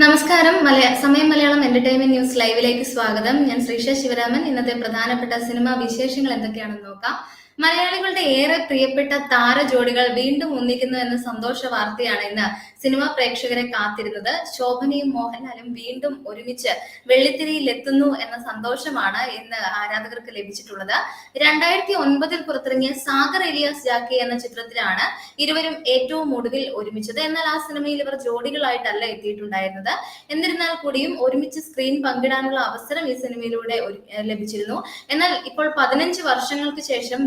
നമസ്കാരം. സമയം Malayalam entertainment news ലൈവിലേക്ക് സ്വാഗതം. ഞാൻ ശ്രീഷ ശിവരാമൻ. ഇന്നത്തെ പ്രധാനപ്പെട്ട സിനിമാ വിശേഷങ്ങൾ എന്തൊക്കെയാണെന്ന് നോക്കാം. മലയാളികളുടെ ഏറെ പ്രിയപ്പെട്ട താര ജോഡികൾ വീണ്ടും ഒന്നിക്കുന്നു എന്ന സന്തോഷ വാർത്തയാണ് ഇന്ന് സിനിമാ പ്രേക്ഷകരെ കാത്തിരുന്നത്. ശോഭനയും മോഹൻലാലും വീണ്ടും ഒരുമിച്ച് വെള്ളിത്തിരിയിൽ എത്തുന്നു എന്ന സന്തോഷമാണ് ഇന്ന് ആരാധകർക്ക് ലഭിച്ചിട്ടുള്ളത്. രണ്ടായിരത്തി ഒൻപതിൽ പുറത്തിറങ്ങിയ സാഗർ എലിയാസ് ജാക്കി എന്ന ചിത്രത്തിലാണ് ഇരുവരും ഏറ്റവും ഒടുവിൽ ഒരുമിച്ചത്. എന്നാൽ ആ സിനിമയിൽ ഇവർ ജോഡികളായിട്ടല്ല എത്തിയിട്ടുണ്ടായിരുന്നത്. എന്നിരുന്നാൽ കൂടിയും ഒരുമിച്ച് സ്ക്രീൻ പങ്കിടാനുള്ള അവസരം ഈ സിനിമയിലൂടെ ലഭിച്ചിരുന്നു. എന്നാൽ ഇപ്പോൾ പതിനഞ്ച് വർഷങ്ങൾക്ക് ശേഷം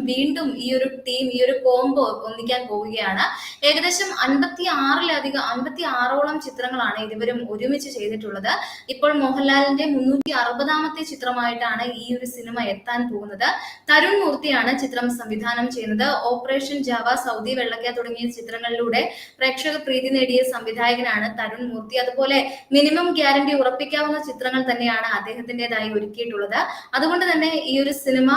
ഈ ഒരു ടീം ഈ ഒരു കോംബോ ഒന്നിക്കാൻ പോവുകയാണ്. ഏകദേശം അൻപത്തി ആറിലധികം അൻപത്തി ആറോളം ചിത്രങ്ങളാണ് ഇരുവരും ഒരുമിച്ച് ചെയ്തിട്ടുള്ളത്. ഇപ്പോൾ മോഹൻലാലിന്റെ മുന്നൂറ്റി അറുപതാമത്തെ ചിത്രമായിട്ടാണ് ഈ ഒരു സിനിമ എത്താൻ പോകുന്നത്. തരുൺ മൂർത്തിയാണ് ചിത്രം സംവിധാനം ചെയ്യുന്നത്. ഓപ്പറേഷൻ ജാവ സൗദി വെള്ളക്ക തുടങ്ങിയ ചിത്രങ്ങളിലൂടെ പ്രേക്ഷക പ്രീതി നേടിയ സംവിധായകനാണ് തരുൺ മൂർത്തി. അതുപോലെ മിനിമം ഗ്യാരണ്ടി ഉറപ്പിക്കാവുന്ന ചിത്രങ്ങൾ തന്നെയാണ് അദ്ദേഹത്തിന്റെതായി ഒരുക്കിയിട്ടുള്ളത്. അതുകൊണ്ട് തന്നെ ഈ ഒരു സിനിമ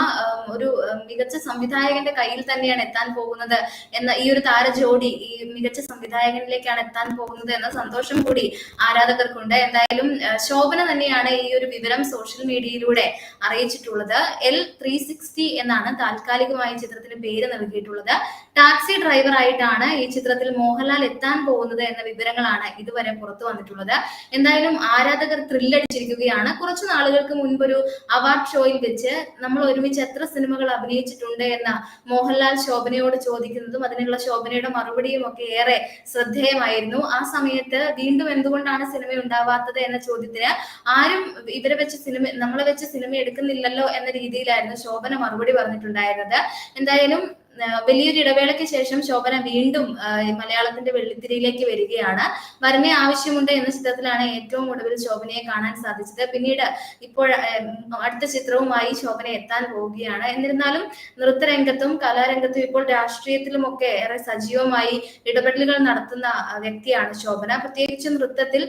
ഒരു മികച്ച മികച്ച സംവിധായകന്റെ കയ്യിൽ തന്നെയാണ് എത്താൻ പോകുന്നത് എന്ന ഈ ഒരു താര ജോഡി ഈ മികച്ച സംവിധായകനിലേക്കാണ് എത്താൻ പോകുന്നത് എന്ന സന്തോഷം കൂടി ആരാധകർക്കുണ്ട്. എന്തായാലും ശോഭന തന്നെയാണ് ഈ ഒരു വിവരം സോഷ്യൽ മീഡിയയിലൂടെ അറിയിച്ചിട്ടുള്ളത്. എൽ ത്രീ സിക്സ്റ്റി എന്നാണ് താൽക്കാലികമായി ചിത്രത്തിന് പേര് നൽകിയിട്ടുള്ളത്. ടാക്സി ഡ്രൈവർ ആയിട്ടാണ് ഈ ചിത്രത്തിൽ മോഹൻലാൽ എത്താൻ പോകുന്നത് എന്ന വിവരങ്ങളാണ് ഇതുവരെ പുറത്തു വന്നിട്ടുള്ളത്. എന്തായാലും ആരാധകർ ത്രില്ലടിച്ചിരിക്കുകയാണ്. കുറച്ചു നാളുകൾക്ക് മുൻപ് ഒരു അവാർഡ് ഷോയിൽ വെച്ച് നമ്മൾ ഒരുമിച്ച് എത്ര സിനിമകൾ അഭിനയിച്ചിട്ടുണ്ട് എന്ന മോഹൻലാൽ ശോഭനയോട് ചോദിക്കുന്നതും അതിനുള്ള ശോഭനയുടെ മറുപടിയും ഒക്കെ ഏറെ ശ്രദ്ധേയമായിരുന്നു. ആ സമയത്ത് വീണ്ടും എന്തുകൊണ്ടാണ് സിനിമ ഉണ്ടാവാത്തത് എന്ന ചോദ്യത്തിന് ആരും ഇവരെ വെച്ച് സിനിമ നമ്മളെ വെച്ച് സിനിമ എടുക്കുന്നില്ലല്ലോ എന്ന രീതിയിലായിരുന്നു ശോഭന മറുപടി പറഞ്ഞിട്ടുണ്ടായിരുന്നത്. എന്തായാലും വലിയൊരു ഇടവേളയ്ക്ക് ശേഷം ശോഭന വീണ്ടും മലയാളത്തിന്റെ വെള്ളിത്തിരിയിലേക്ക് വരികയാണ്. വരനെ ആവശ്യമുണ്ട് എന്ന ചിത്രത്തിലാണ് ഏറ്റവും ഒടുവിൽ ശോഭനയെ കാണാൻ സാധിച്ചത്. പിന്നീട് ഇപ്പോൾ അടുത്ത ചിത്രവുമായി ശോഭന എത്താൻ പോവുകയാണ്. എന്നിരുന്നാലും നൃത്തരംഗത്തും കലാരംഗത്തും ഇപ്പോൾ രാഷ്ട്രീയത്തിലുമൊക്കെ ഏറെ സജീവമായി ഇടപെടലുകൾ നടത്തുന്ന വ്യക്തിയാണ് ശോഭന. പ്രത്യേകിച്ച് നൃത്തത്തിൽ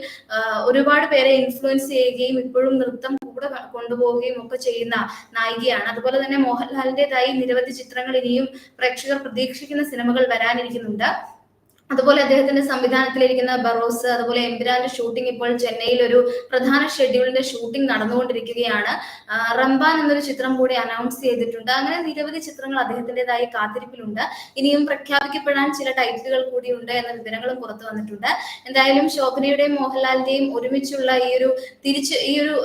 ഒരുപാട് പേരെ ഇൻഫ്ലുവൻസ് ചെയ്യുകയും ഇപ്പോഴും നൃത്തം കൂടെ കൊണ്ടുപോവുകയും ഒക്കെ ചെയ്യുന്ന നായികയാണ്. അതുപോലെ തന്നെ മോഹൻലാലിന്റേതായി നിരവധി ചിത്രങ്ങൾ ഇനിയും പ്രേക്ഷകർ പ്രതീക്ഷിക്കുന്ന സിനിമകൾ വരാനിരിക്കുന്നുണ്ട്. അതുപോലെ അദ്ദേഹത്തിന്റെ സംവിധാനത്തിലിരിക്കുന്ന ബറോസ് അതുപോലെ എംബിരാന്റെ ഷൂട്ടിംഗ് ഇപ്പോൾ ചെന്നൈയിൽ ഒരു പ്രധാന ഷെഡ്യൂളിന്റെ ഷൂട്ടിംഗ് നടന്നുകൊണ്ടിരിക്കുകയാണ്. റംബാൻ എന്നൊരു ചിത്രം കൂടി അനൗൺസ് ചെയ്തിട്ടുണ്ട്. അങ്ങനെ നിരവധി ചിത്രങ്ങൾ അദ്ദേഹത്തിന്റെതായി കാത്തിരിപ്പിലുണ്ട്. ഇനിയും പ്രഖ്യാപിക്കപ്പെടാൻ ചില ടൈറ്റിലുകൾ കൂടി ഉണ്ട് എന്ന വിവരങ്ങളും പുറത്തു വന്നിട്ടുണ്ട്. എന്തായാലും ശോഭനയുടെയും മോഹൻലാലിന്റെയും ഒരുമിച്ചുള്ള ഈ ഒരു തിരിച്ച് ഈ ഒരു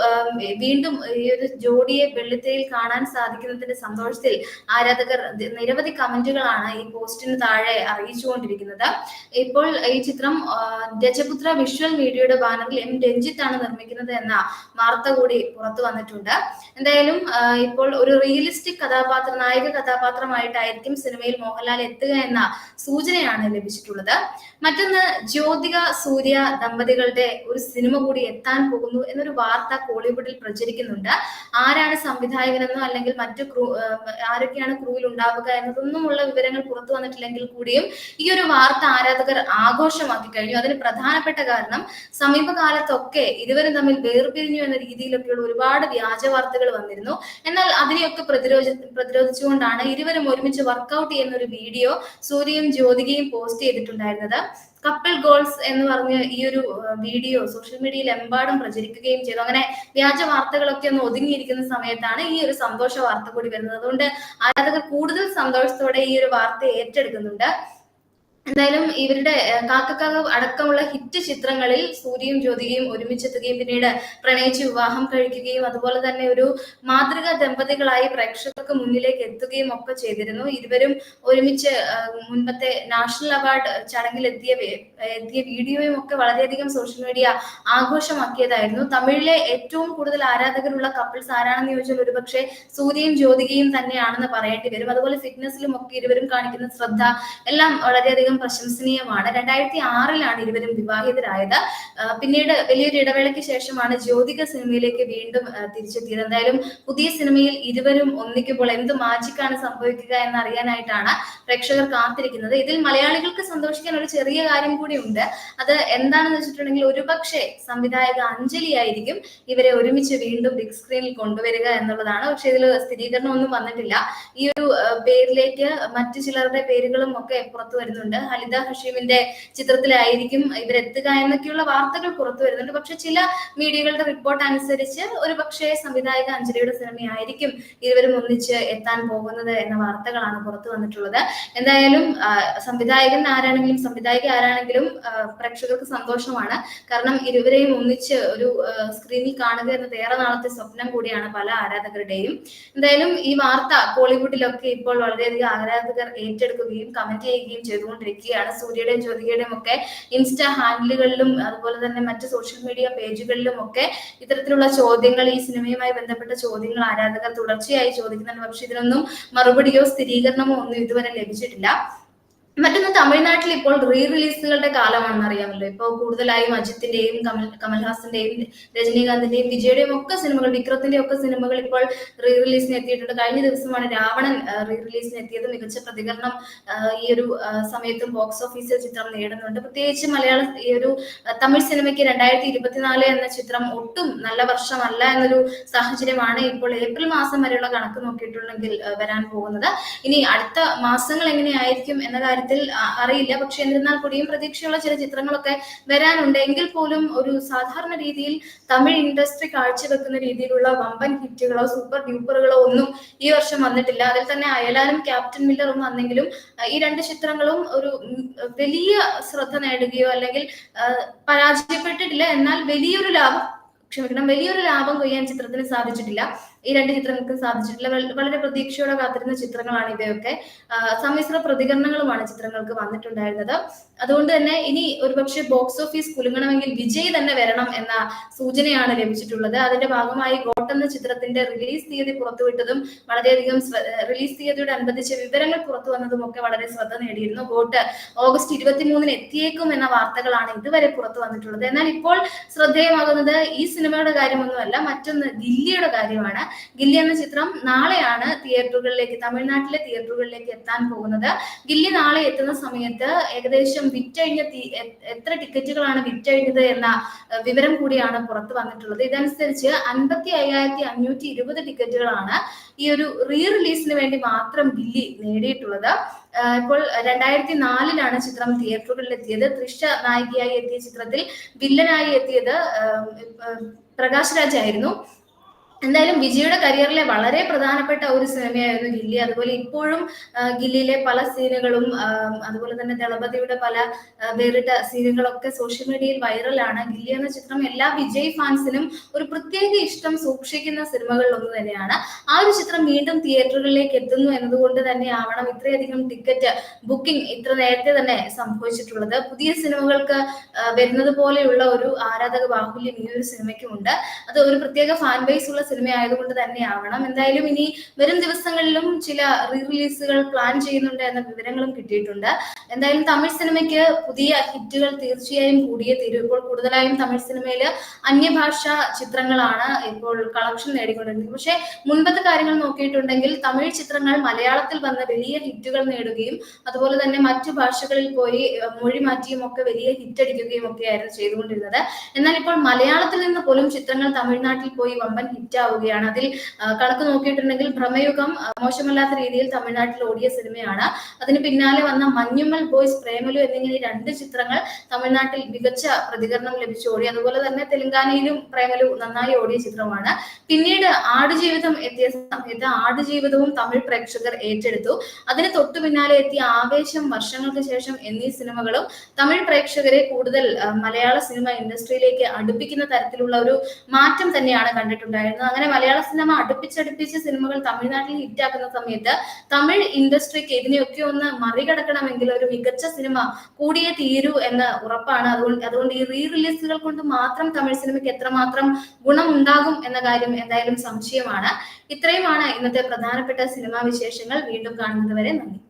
വീണ്ടും ഈ ഒരു ജോഡിയെ വെള്ളിത്തിരയിൽ കാണാൻ സാധിക്കുന്നതിന്റെ സന്തോഷത്തിൽ ആരാധകർ നിരവധി കമന്റുകളാണ് ഈ പോസ്റ്റിന് താഴെ അറിയിച്ചുകൊണ്ടിരിക്കുന്നത്. ഇപ്പോൾ ഈ ചിത്രം രജപുത്ര വിഷ്വൽ വീഡിയോയുടെ ബാനറിൽ എം രഞ്ജിത്ത് ആണ് നിർമ്മിക്കുന്നത് എന്ന വാർത്ത കൂടി പുറത്തു വന്നിട്ടുണ്ട്. എന്തായാലും ഇപ്പോൾ ഒരു റിയലിസ്റ്റിക് കഥാപാത്ര നായക കഥാപാത്രമായിട്ടായിരിക്കും സിനിമയിൽ മോഹൻലാൽ എത്തുക എന്ന സൂചനയാണ് ലഭിച്ചിട്ടുള്ളത്. മറ്റൊന്ന് ജ്യോതിക സൂര്യ ദമ്പതികളുടെ ഒരു സിനിമ കൂടി എത്താൻ പോകുന്നു എന്നൊരു വാർത്ത കോളിവുഡിൽ പ്രചരിക്കുന്നുണ്ട്. ആരാണ് സംവിധായകനെന്നോ അല്ലെങ്കിൽ മറ്റു ക്രൂ ആരൊക്കെയാണ് ക്രൂവിൽ ഉണ്ടാവുക എന്നതൊന്നുമുള്ള വിവരങ്ങൾ പുറത്തു വന്നിട്ടില്ലെങ്കിൽ കൂടിയും ഈ ഒരു വാർത്ത ആരാധകർ ആഘോഷമാക്കി കഴിഞ്ഞു. അതിന് പ്രധാനപ്പെട്ട കാരണം സമീപകാലത്തൊക്കെ ഇരുവരും തമ്മിൽ വേർപിരിഞ്ഞു എന്ന രീതിയിലൊക്കെയുള്ള ഒരുപാട് വ്യാജ വാർത്തകൾ വന്നിരുന്നു. എന്നാൽ അതിനെയൊക്കെ പ്രതിരോധ പ്രതിരോധിച്ചുകൊണ്ടാണ് ഇരുവരും ഒരുമിച്ച് വർക്കൗട്ട് ചെയ്യുന്ന ഒരു വീഡിയോ സൂര്യയും ജ്യോതികയും പോസ്റ്റ് ചെയ്തിട്ടുണ്ടായിരുന്നത്. കപ്പിൾ ഗോൾസ് എന്ന് പറഞ്ഞ ഈ ഒരു വീഡിയോ സോഷ്യൽ മീഡിയയിൽ എമ്പാടും പ്രചരിക്കുകയും ചെയ്തു. അങ്ങനെ വ്യാജ വാർത്തകളൊക്കെ ഒന്ന് ഒതുങ്ങിയിരിക്കുന്ന സമയത്താണ് ഈ ഒരു സന്തോഷ വാർത്ത കൂടി വരുന്നത്. അതുകൊണ്ട് ആരാധകർ കൂടുതൽ സന്തോഷത്തോടെ ഈ ഒരു വാർത്ത ഏറ്റെടുക്കുന്നുണ്ട്. എന്തായാലും ഇവരുടെ കാക്കക്കാക അടക്കമുള്ള ഹിറ്റ് ചിത്രങ്ങളിൽ സൂര്യയും ജ്യോതികയും ഒരുമിച്ചെത്തുകയും പിന്നീട് പ്രണയിച്ച് വിവാഹം കഴിക്കുകയും അതുപോലെ തന്നെ ഒരു മാതൃക ദമ്പതികളായി പ്രേക്ഷകർക്ക് മുന്നിലേക്ക് എത്തുകയും ഒക്കെ ചെയ്തിരുന്നു. ഇരുവരും ഒരുമിച്ച് മുൻപത്തെ നാഷണൽ അവാർഡ് ചടങ്ങിൽ എത്തിയ എത്തിയ വീഡിയോയും ഒക്കെ വളരെയധികം സോഷ്യൽ മീഡിയ ആഘോഷമാക്കിയതായിരുന്നു. തമിഴിലെ ഏറ്റവും കൂടുതൽ ആരാധകരുള്ള കപ്പിൾസ് ആരാണെന്ന് ചോദിച്ചാൽ ഒരുപക്ഷെ സൂര്യയും ജ്യോതികയും തന്നെയാണെന്ന് പറയേണ്ടി വരും. അതുപോലെ ഫിറ്റ്നസിലും ഒക്കെ ഇരുവരും കാണിക്കുന്ന ശ്രദ്ധ എല്ലാം വളരെയധികം പ്രശംസനീയമാണ്. രണ്ടായിരത്തി ആറിലാണ് ഇരുവരും വിവാഹിതരായത്. പിന്നീട് വലിയൊരു ഇടവേളയ്ക്ക് ശേഷമാണ് ജ്യോതിക സിനിമയിലേക്ക് വീണ്ടും തിരിച്ചെത്തിയത്. എന്തായാലും പുതിയ സിനിമയിൽ ഇരുവരും ഒന്നിക്കുമ്പോൾ എന്ത് മാജിക്കാണ് സംഭവിക്കുക എന്നറിയാനായിട്ടാണ് പ്രേക്ഷകർ കാത്തിരിക്കുന്നത്. ഇതിൽ മലയാളികൾക്ക് സന്തോഷിക്കാൻ ഒരു ചെറിയ കാര്യം കൂടി ഉണ്ട്. അത് എന്താണെന്ന് വെച്ചിട്ടുണ്ടെങ്കിൽ ഒരുപക്ഷെ സംവിധായക അഞ്ജലി ആയിരിക്കും ഇവരെ ഒരുമിച്ച് വീണ്ടും ബിഗ് സ്ക്രീനിൽ കൊണ്ടുവരിക എന്നുള്ളതാണ്. പക്ഷെ ഇതിൽ സ്ഥിരീകരണം ഒന്നും വന്നിട്ടില്ല. ഈ ഒരു പേരിലേക്ക് മറ്റു ചിലരുടെ പേരുകളും ഒക്കെ പുറത്തു വരുന്നുണ്ട്. ഹലിത ഹഷീമിന്റെ ചിത്രത്തിലായിരിക്കും ഇവരെത്തുക എന്നൊക്കെയുള്ള വാർത്തകൾ പുറത്തു വരുന്നുണ്ട്. പക്ഷെ ചില മീഡിയകളുടെ റിപ്പോർട്ട് അനുസരിച്ച് ഒരു പക്ഷേ സംവിധായക അഞ്ജലിയുടെ സിനിമയായിരിക്കും ഇരുവരും ഒന്നിച്ച് എത്താൻ പോകുന്നത് എന്ന വാർത്തകളാണ് പുറത്തു വന്നിട്ടുള്ളത്. എന്തായാലും സംവിധായകൻ ആരാണെങ്കിലും സംവിധായിക ആരാണെങ്കിലും പ്രേക്ഷകർക്ക് സന്തോഷമാണ്. കാരണം ഇരുവരെയും ഒന്നിച്ച് ഒരു സ്ക്രീനിൽ കാണുക എന്നത് ഏറെ നാളത്തെ സ്വപ്നം കൂടിയാണ് പല ആരാധകരുടെയും. എന്തായാലും ഈ വാർത്ത കോളിവുഡിലൊക്കെ ഇപ്പോൾ വളരെയധികം ആരാധകർ ഏറ്റെടുക്കുകയും കമന്റ് ചെയ്യുകയും ചെയ്തുകൊണ്ടിരിക്കുകയാണ് സൂര്യയുടെയും ജ്യോതികയുടെയും ഒക്കെ ഇൻസ്റ്റാ ഹാൻഡിലുകളിലും അതുപോലെ തന്നെ മറ്റ് സോഷ്യൽ മീഡിയ പേജുകളിലും ഒക്കെ ഇത്തരത്തിലുള്ള ചോദ്യങ്ങൾ ഈ സിനിമയുമായി ബന്ധപ്പെട്ട ചോദ്യങ്ങൾ ആരാധകർ തുടർച്ചയായി ചോദിക്കുന്നുണ്ട്. പക്ഷെ ഇതിനൊന്നും മറുപടിയോ സ്ഥിരീകരണമോ ഒന്നും ഇതുവരെ ലഭിച്ചിട്ടില്ല. മറ്റൊന്ന് തമിഴ്നാട്ടിൽ ഇപ്പോൾ റീ റിലീസുകളുടെ കാലമാണെന്ന് അറിയാമല്ലോ. ഇപ്പോൾ കൂടുതലായും അജിത്തിന്റെയും കമൽ കമൽഹാസന്റെയും രജനീകാന്തിന്റെയും വിജയുടെയും ഒക്കെ സിനിമകൾ വിക്രത്തിന്റെ ഒക്കെ സിനിമകൾ ഇപ്പോൾ റീ റിലീസിന് എത്തിയിട്ടുണ്ട്. കഴിഞ്ഞ ദിവസമാണ് രാവണൻ റീ റിലീസിന് എത്തിയത്. മികച്ച പ്രതികരണം ഈ ഒരു സമയത്തും ബോക്സ് ഓഫീസിൽ ചിത്രം നേടുന്നുണ്ട്. പ്രത്യേകിച്ച് മലയാള ഈ ഒരു തമിഴ് സിനിമയ്ക്ക് രണ്ടായിരത്തി ഇരുപത്തിനാല് എന്ന ചിത്രം ഒട്ടും നല്ല വർഷമല്ല എന്നൊരു സാഹചര്യമാണ് ഇപ്പോൾ ഏപ്രിൽ മാസം വരെയുള്ള കണക്ക് നോക്കിയിട്ടുണ്ടെങ്കിൽ വരാൻ പോകുന്നത്. ഇനി അടുത്ത മാസങ്ങൾ എങ്ങനെയായിരിക്കും എന്ന കാര്യത്തിൽ ആ, അറിയില്ല. പക്ഷെ എന്നിരുന്നാൽ കൂടിയും പ്രതീക്ഷയുള്ള ചില ചിത്രങ്ങളൊക്കെ വരാനുണ്ട്. എങ്കിൽ പോലും ഒരു സാധാരണ രീതിയിൽ തമിഴ് ഇൻഡസ്ട്രി കാഴ്ചവെക്കുന്ന രീതിയിലുള്ള വമ്പൻ ഹിറ്റുകളോ സൂപ്പർ ഡ്യൂപ്പറുകളോ ഒന്നും ഈ വർഷം വന്നിട്ടില്ല. അതിൽ തന്നെ അയലാനും ക്യാപ്റ്റൻ മില്ലറും വന്നെങ്കിലും ഈ രണ്ട് ചിത്രങ്ങളും ഒരു വലിയ ശ്രദ്ധ നേടുകയോ അല്ലെങ്കിൽ പരാജയപ്പെട്ടിട്ടില്ല. എന്നാൽ വലിയൊരു ലാഭം ക്ഷമിക്കണം വലിയൊരു ലാഭം കൊയ്യാൻ ചിത്രത്തിന് സാധിച്ചിട്ടില്ല. ഈ രണ്ട് ചിത്രങ്ങൾക്ക് സാധിച്ചിട്ടില്ല. വളരെ പ്രതീക്ഷയോടെ കാത്തിരുന്ന ചിത്രങ്ങളാണ് ഇവയൊക്കെ. സമ്മിശ്ര പ്രതികരണങ്ങളുമാണ് ചിത്രങ്ങൾക്ക് വന്നിട്ടുണ്ടായിരുന്നത്. അതുകൊണ്ട് തന്നെ ഇനി ഒരുപക്ഷെ ബോക്സ് ഓഫീസ് കുലുങ്ങണമെങ്കിൽ വിജയ് തന്നെ വരണം എന്ന സൂചനയാണ് ലഭിച്ചിട്ടുള്ളത്. അതിന്റെ ഭാഗമായി ഗോട്ട് എന്ന ചിത്രത്തിന്റെ റിലീസ് തീയതി പുറത്തുവിട്ടതും വളരെയധികം റിലീസ് തീയതിയോട് അനുബന്ധിച്ച വിവരങ്ങൾ പുറത്തു വന്നതും ഒക്കെ വളരെ ശ്രദ്ധ നേടിയിരുന്നു. ഗോട്ട് ഓഗസ്റ്റ് ഇരുപത്തിമൂന്നിന് എത്തിയേക്കും എന്ന വാർത്തകളാണ് ഇതുവരെ പുറത്തു വന്നിട്ടുള്ളത്. എന്നാൽ ഇപ്പോൾ ശ്രദ്ധേയമാകുന്നത് ഈ സിനിമയുടെ കാര്യമൊന്നുമല്ല മറ്റൊന്ന് ദില്ലിയുടെ കാര്യമാണ്. ഗില്ലി എന്ന ചിത്രം നാളെയാണ് തിയേറ്ററുകളിലേക്ക് തമിഴ്നാട്ടിലെ തിയേറ്ററുകളിലേക്ക് എത്താൻ പോകുന്നത്. ഗില്ലി നാളെ എത്തുന്ന സമയത്ത് ഏകദേശം വിറ്റഴിഞ്ഞ എത്ര ടിക്കറ്റുകളാണ് വിറ്റഴിഞ്ഞത് എന്ന വിവരം കൂടിയാണ് പുറത്തു വന്നിട്ടുള്ളത്. ഇതനുസരിച്ച് അൻപത്തി അയ്യായിരത്തി അഞ്ഞൂറ്റി ഇരുപത് ടിക്കറ്റുകളാണ് ഈ ഒരു റീ റിലീസിന് വേണ്ടി മാത്രം ഗില്ലി നേടിയിട്ടുള്ളത്. ഇപ്പോൾ രണ്ടായിരത്തി നാലിലാണ് ചിത്രം തിയേറ്ററുകളിൽ എത്തിയത് തൃഷ നായികയായി എത്തിയ ചിത്രത്തിൽ വില്ലനായി എത്തിയത് പ്രകാശ് രാജ് ആയിരുന്നു. എന്തായാലും വിജയുടെ കരിയറിലെ വളരെ പ്രധാനപ്പെട്ട ഒരു സിനിമയായിരുന്നു ഗില്ലി. അതുപോലെ ഇപ്പോഴും ഗില്ലിയിലെ പല സീനുകളും അതുപോലെ തന്നെ ദളപതിയുടെ പല വേറിട്ട സീനുകളൊക്കെ സോഷ്യൽ മീഡിയയിൽ വൈറലാണ്. ഗില്ലി എന്ന ചിത്രം എല്ലാ വിജയ് ഫാൻസിനും ഒരു പ്രത്യേക ഇഷ്ടം സൂക്ഷിക്കുന്ന സിനിമകളിൽ ഒന്ന് തന്നെയാണ്. ആ ഒരു ചിത്രം വീണ്ടും തിയേറ്ററുകളിലേക്ക് എത്തുന്നു എന്നതുകൊണ്ട് തന്നെ ആവണം ഇത്രയധികം ടിക്കറ്റ് ബുക്കിംഗ് ഇത്ര നേരത്തെ തന്നെ സംഭവിച്ചിട്ടുള്ളത്. പുതിയ സിനിമകൾക്ക് വരുന്നത് പോലെയുള്ള ഒരു ആരാധക ബാഹുല്യം ഈ ഒരു സിനിമയ്ക്കുമുണ്ട്. അത് ഒരു പ്രത്യേക ഫാൻ ബേസ് ഉള്ള സിനിമ ആയതുകൊണ്ട് തന്നെ ആവണം. എന്തായാലും ഇനി വരും ദിവസങ്ങളിലും ചില റീ റിലീസുകൾ പ്ലാൻ ചെയ്യുന്നുണ്ട് എന്ന വിവരങ്ങളും കിട്ടിയിട്ടുണ്ട്. എന്തായാലും തമിഴ് സിനിമയ്ക്ക് പുതിയ ഹിറ്റുകൾ തീർച്ചയായും കൂടിയേ തീരും. ഇപ്പോൾ കൂടുതലായും തമിഴ് സിനിമയിൽ അന്യഭാഷ ചിത്രങ്ങളാണ് ഇപ്പോൾ കളക്ഷൻ നേടിക്കൊണ്ടിരുന്നത് പക്ഷേ മുൻപത്തെ കാര്യങ്ങൾ നോക്കിയിട്ടുണ്ടെങ്കിൽ തമിഴ് ചിത്രങ്ങൾ മലയാളത്തിൽ വന്ന വലിയ ഹിറ്റുകൾ നേടുകയും അതുപോലെ തന്നെ മറ്റു ഭാഷകളിൽ പോയി മൊഴി മാറ്റിയും ഒക്കെ വലിയ ഹിറ്റ് അടിക്കുകയും ഒക്കെ ആയിരുന്നു ചെയ്തുകൊണ്ടിരുന്നത്. എന്നാൽ ഇപ്പോൾ മലയാളത്തിൽ നിന്ന് പോലും ചിത്രങ്ങൾ തമിഴ്നാട്ടിൽ പോയി വമ്പൻ ഹിറ്റ് ആവുകയാണ് അതിൽ കണക്ക് നോക്കിയിട്ടുണ്ടെങ്കിൽ ഭ്രമയുഗം മോശമല്ലാത്ത രീതിയിൽ തമിഴ്നാട്ടിൽ ഓടിയ സിനിമയാണ്. അതിന് പിന്നാലെ വന്ന മഞ്ഞുമ്മൽ ബോയ്സ് പ്രേമലു എന്നിങ്ങനെ രണ്ട് ചിത്രങ്ങൾ തമിഴ്നാട്ടിൽ മികച്ച പ്രതികരണം ലഭിച്ചു ഓടി. അതുപോലെ തന്നെ തെലങ്കാനയിലും പ്രേമലു നന്നായി ഓടിയ ചിത്രമാണ്. പിന്നീട് ആടുജീവിതം എത്തിയ സമയത്ത് ആടുജീവിതവും തമിഴ് പ്രേക്ഷകർ ഏറ്റെടുത്തു. അതിന് തൊട്ടു പിന്നാലെ എത്തിയ ആവേശം വർഷങ്ങൾക്ക് ശേഷം എന്നീ സിനിമകളും തമിഴ് പ്രേക്ഷകരെ കൂടുതൽ മലയാള സിനിമ ഇൻഡസ്ട്രിയിലേക്ക് അടുപ്പിക്കുന്ന തരത്തിലുള്ള ഒരു മാറ്റം തന്നെയാണ് കണ്ടിട്ടുണ്ടായിരുന്നത്. അങ്ങനെ മലയാള സിനിമ അടുപ്പിച്ചടുപ്പിച്ച് സിനിമകൾ തമിഴ്നാട്ടിൽ ഹിറ്റ് ആക്കുന്ന സമയത്ത് തമിഴ് ഇൻഡസ്ട്രിക്ക് ഇതിനെയൊക്കെ ഒന്ന് മറികടക്കണമെങ്കിൽ ഒരു മികച്ച സിനിമ കൂടിയേ തീരൂ എന്ന് ഉറപ്പാണ്. അതുകൊണ്ട് അതുകൊണ്ട് ഈ റീ റിലീസുകൾ കൊണ്ട് മാത്രം തമിഴ് സിനിമയ്ക്ക് എത്രമാത്രം ഗുണമുണ്ടാകും എന്ന കാര്യം എന്തായാലും സംശയമാണ്. ഇത്രയുമാണ് ഇന്നത്തെ പ്രധാനപ്പെട്ട സിനിമാ വിശേഷങ്ങൾ. വീണ്ടും കാണുന്നത് വരെ നന്ദി.